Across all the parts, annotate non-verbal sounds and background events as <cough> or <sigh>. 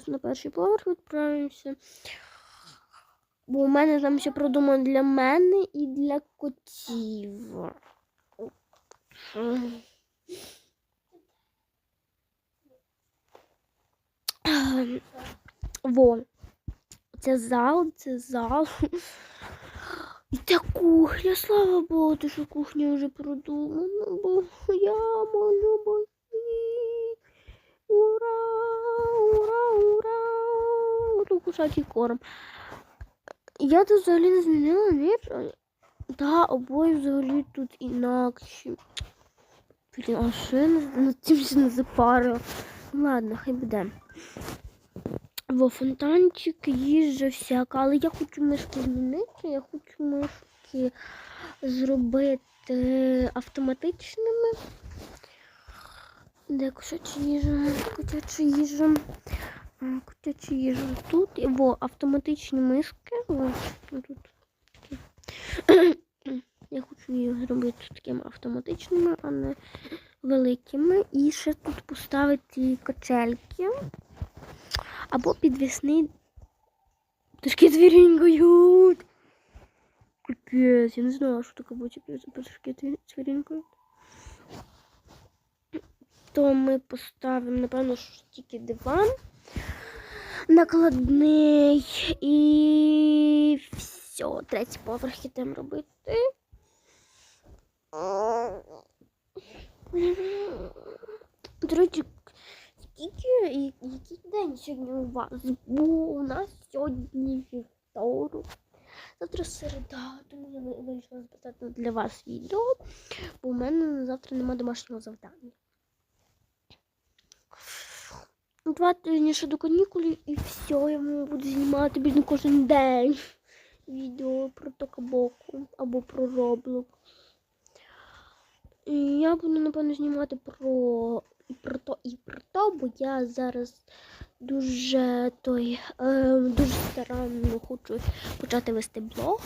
зараз на перший поверх відправимося. Бо у мене там ще продумано для мене і для котів. Ем, Во. Це зал, це зал. І та кухня, слава Богу, що кухня вже продумана, бо я молю Кушати корм. Я тут взагалі не змінила ніч. Та обої взагалі тут інакші. Блін, а що я над цим ще не запарила? Ладно, хай буде. Во фонтанчик, їжа всяка, але я хочу мишки змінити, я хочу мишки зробити автоматичними. Де кошача їжа, котяча їжа, А, котяча їжа тут. І во автоматичні мишки. Ось тут. <clears throat> Я хочу їх зробити такими автоматичними, а не великими. І ще тут поставити качельки. Або підвісний. Пташки цвірінькають. Капець, я не знала, що таке буде пташки тві- То ми поставимо, напевно, що тільки диван накладний і все, третій поверх ідемо робити. До речі, скільки який день сьогодні у вас? Бо у нас сьогодні вівторок. Завтра середа, тому я вирішила записати для вас відео, бо у мене завтра немає домашнього завдання. Два тижні ще до канікулів і все, я буду знімати більше кожен день відео про Токабоку або про. І я буду, напевно, знімати про і про то, і про то, бо я зараз дуже той е, дуже старанно хочу почати вести блог.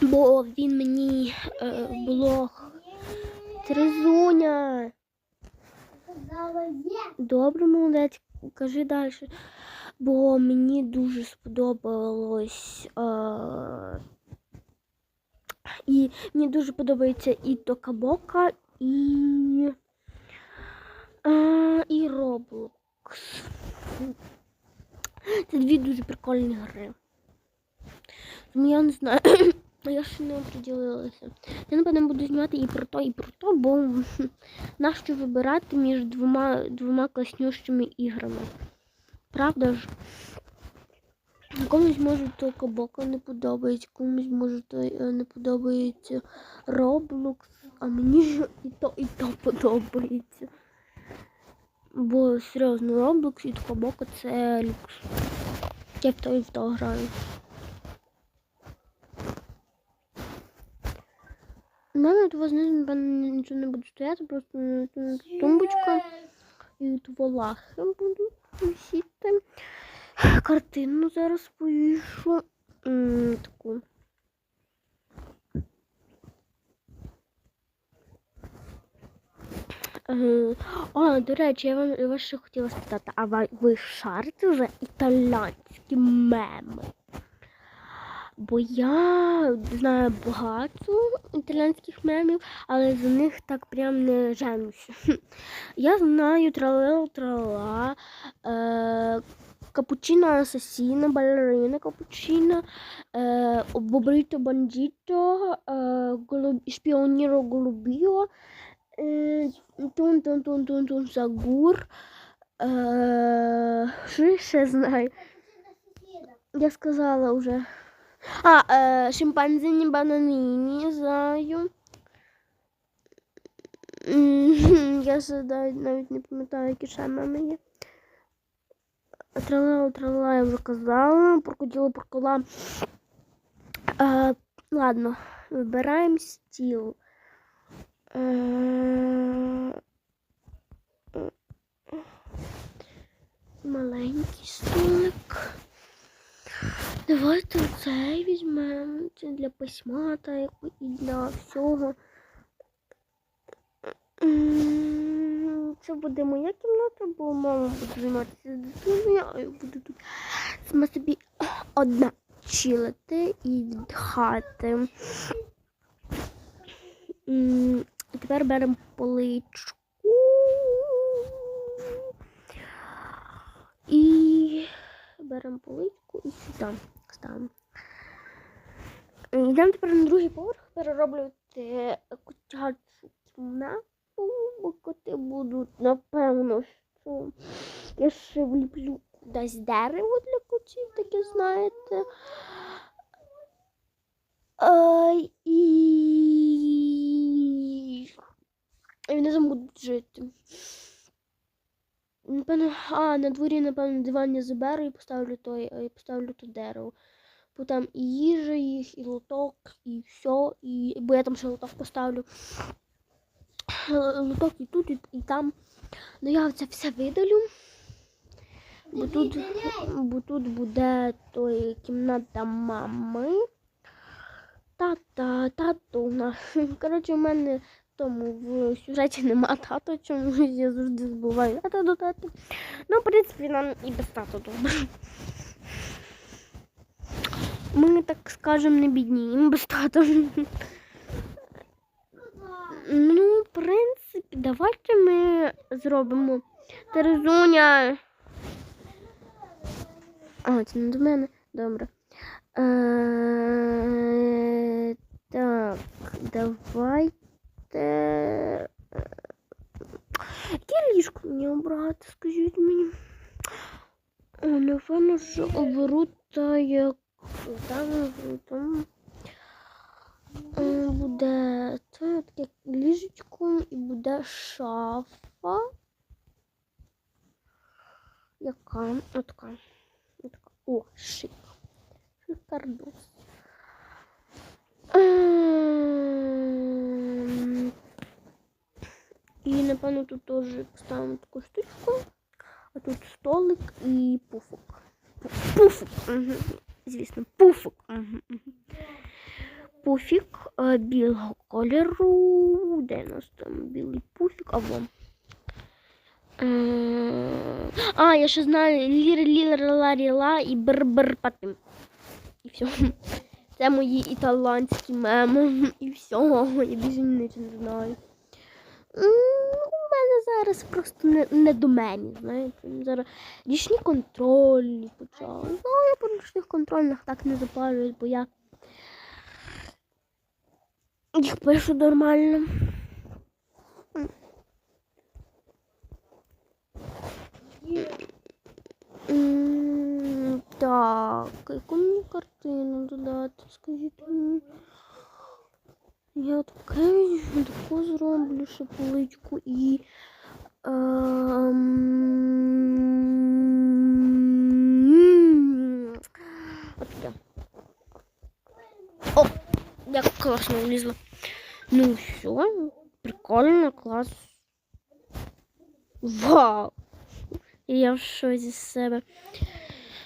Бо він мені е, блог Тризуня. Добре, молодець, кажи далі. Бо мені дуже сподобалось. Е, і мені дуже подобається і Токабока, і. Е, і Roblox. Це дві дуже прикольні гри. Тому я не знаю. Я ще не оприділилася. Я напевно буду знімати і про то, і про то, бо <laughs> нащо вибирати між двома двома класнющими іграми. Правда ж? Комусь може то Кабока не подобається, комусь може то е, не подобається Roblox, а мені ж і то, і то подобається. Бо серйозно, Roblox і Кабока це люкс. Я в то в то граю. У мене тут знизу, нічого не буде стояти, просто е, тумбочка і тут лахи будуть висіти. Картину зараз повішу. Таку. Е, О, до речі, я вам я ще хотіла спитати, а ви, шарите за італійські меми? Бо я знаю багато італійських мемів, але за них так прям не женуся. Я знаю тралел трала, е, капучино асасіна, балерина капучино, е, бобрито бандіто, е, шпіоніро голубіо, е, тун тун тун тун тун сагур. Е, що ще знаю? Я сказала вже. А, е, шимпанзині бананіні знаю. Я ще навіть, не пам'ятаю, які ще в мене є. Трала, трала, я вже казала. Прокоділа, прокола. Е, ладно, вибираємо стіл. Е, маленький столик. Давайте цей візьмемо. Це для письма та і для всього. Це буде моя кімната, бо мама буде займатися дитиною, а я буду тут сама собі одна чилити і І тепер беремо поличку. І беремо поличку і сюди ставимо. Йдемо тепер на другий поверх перероблювати котячу кімнату, бо коти будуть, напевно, що я ще вліплю кудись дерево для котів, таке знаєте. І... і вони там будуть жити. Напевно, а, на дворі, напевно, диван я заберу і поставлю той, і поставлю то дерево. Бо там і їжа їх, і лоток, і все. І... Бо я там ще лоток поставлю. Е, Лоток і тут, і, і там. Ну я це все видалю. Бо тут, бо тут буде той кімната мами. Тата, тато у нас. Коротше, у мене тому в сюжеті нема тата, чому я завжди забуваю тата до тата. Ну, в принципі, нам і без тата добре. Ми, так скажемо, не бідніємо без тата. Ну, в принципі, давайте ми зробимо Терезуня. А, це не до мене. Добре. Е, так, давайте. Е, Яке мені обрати, скажіть мені. О, напевно, що оберу та як там, там е, буде це таке ліжечко і буде шафа. Яка? Отака. Отака. О, шик. Шикардос. І, напевно, тут теж поставимо таку штучку. А тут столик і пуфик. Пу- Пуфик. Угу. Звісно, пуфик. Угу. Пуфік е, білого кольору. Де у нас там білий пуфік? А вон. Е, А, я ще знаю лір лір ларі ла і бр бр патим. І все. Це мої італійські меми. І все. Я більше нічого не знаю. М, У мене зараз просто не, не до мене, знаєте. Зараз річні контрольні почали. Ну, я по річних контрольних так не запалююсь, бо я їх пишу нормально. Так, яку мені картину додати? Скажіть мені. Я таке таку зроблю ще поличку і. таке. О, як класно влізло. Ну все, прикольно, клас. Вау! Я в шозі з себе.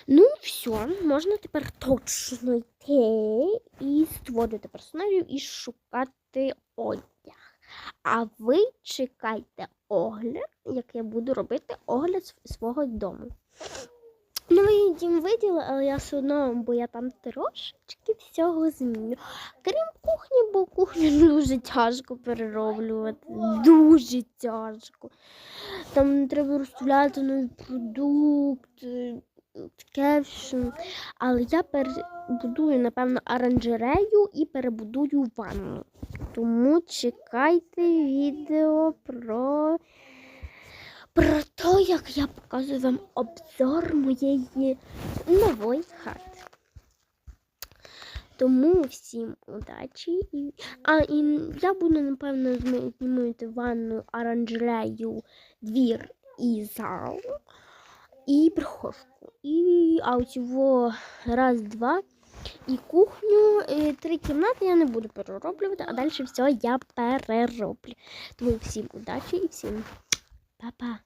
Ну, все, можна тепер точно йти і створювати персонажів і шукати одяг. А ви чекайте огляд, як я буду робити огляд свого дому. Ну, мені дім виділи, але я все одно, бо я там трошечки всього зміню. Крім кухні, бо кухню <laughs> дуже тяжко перероблювати. Дуже тяжко. Там треба розставляти нові продукти, таке. Але я перебудую, напевно, оранжерею і перебудую ванну. Тому чекайте відео про, про те, як я показую вам обзор моєї нової хати. Тому всім удачі. А, і я буду, напевно, змінювати ванну, оранжерею, двір і зал, і прихожку. І а у цього раз, два. І кухню, і три кімнати я не буду перероблювати, а далі все я перероблю. Тому всім удачі і всім па-па.